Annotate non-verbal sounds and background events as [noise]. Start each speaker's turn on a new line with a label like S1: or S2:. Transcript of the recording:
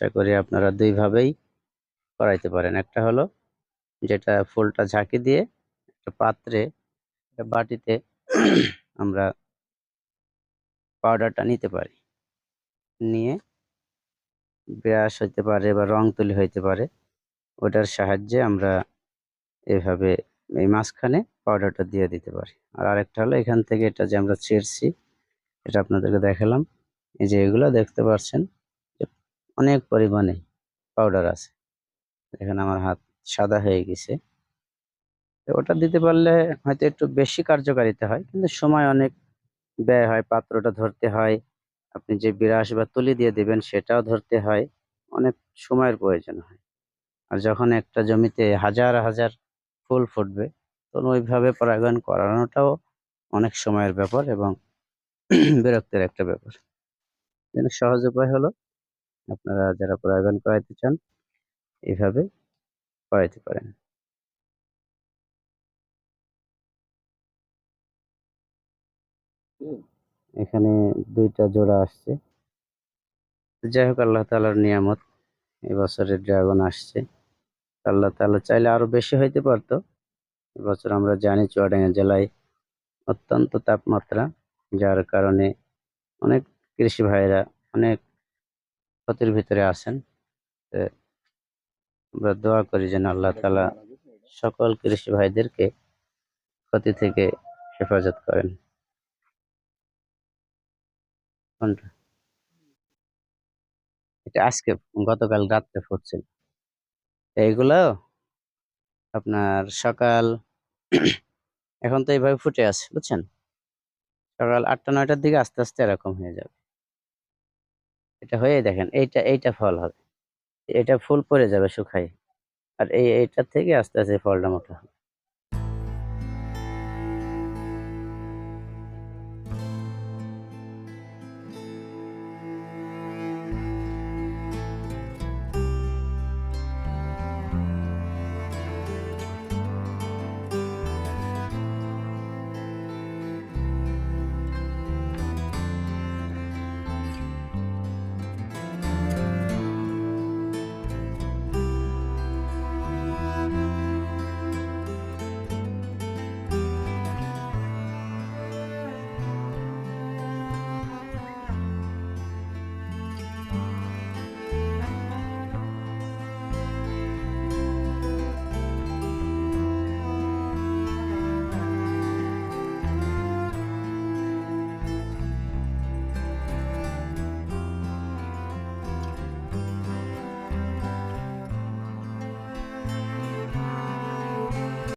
S1: আশা করি আপনারা দুইভাবেই করাইতে পারেন। একটা হলো যেটা ফুলটা ঝাঁকি দিয়ে একটা পাত্রে, একটা বাটিতে আমরা পাউডারটা নিতে পারি। নিয়ে ব্রাশ হইতে পারে বা রং তুলি হইতে পারে, ওটার সাহায্যে আমরা এভাবে এই মাঝখানে পাউডারটা দিয়ে দিতে পারি। আর আরেকটা হলো এখান থেকে এটা যে আমরা ছিঁড়ছি, এটা আপনাদেরকে দেখালাম। এই যে এগুলো দেখতে পাচ্ছেন অনেক পরিমাণে পাউডার আছে। এখানে আমার হাত সাদা হয়ে গেছে। তো ওটা দিতে পারলে হয়তো একটু বেশি কার্যকারিতা হয়, কিন্তু সময় অনেক ব্যয় হয়, পাত্রটা ধরতে হয়, আপনি যে বিরাশ বা তুলি দিয়ে দিবেন সেটাও ধরতে হয়, অনেক সময়ের প্রয়োজন হয়। আর যখন একটা জমিতে হাজার হাজার ফুল ফুটবে, তখন ওইভাবে পরাগায়ন করানোটাও অনেক সময়ের ব্যাপার এবং [clears throat] বিরক্তের একটা ব্যাপার। সহজ উপায় হলো আপনারা যারা পরাগায়ন করাইতে চান, এভাবে করাইতে পারেন। এখানে দুইটা জোড়া আসছে। যাই হোক, আল্লাহ তালার নিয়ামত এবছরের ড্রাগন আসছে। আল্লাহ তালা চাইলে আরও বেশি হইতে পারতো। এবছর আমরা জানি চুয়াডাঙ্গা জেলায় অত্যন্ত তাপমাত্রা, যার কারণে অনেক কৃষি ভাইরা, অনেক ক্ষতির ভিতরে আছেন আমরা দোয়া করি যেন আল্লাহ তালা সকল কৃষি ভাইদেরকে ক্ষতি থেকে হেফাজত করেন। এটা আজকে, গতকাল রাত্রে ফুটছিল এইগুলো আপনার সকাল, এখন তো এইভাবে ফুটে আছে, বুঝছেন? সকাল আটটা, নয়টার দিকে আস্তে আস্তে এরকম হয়ে যাবে। এটা হয়ে দেখেন, এইটা এইটা ফল হবে। এটা ফুল পড়ে যাবে শুকাই আর এই, এইটার থেকে আস্তে আস্তে ফলটা মোটা হবে।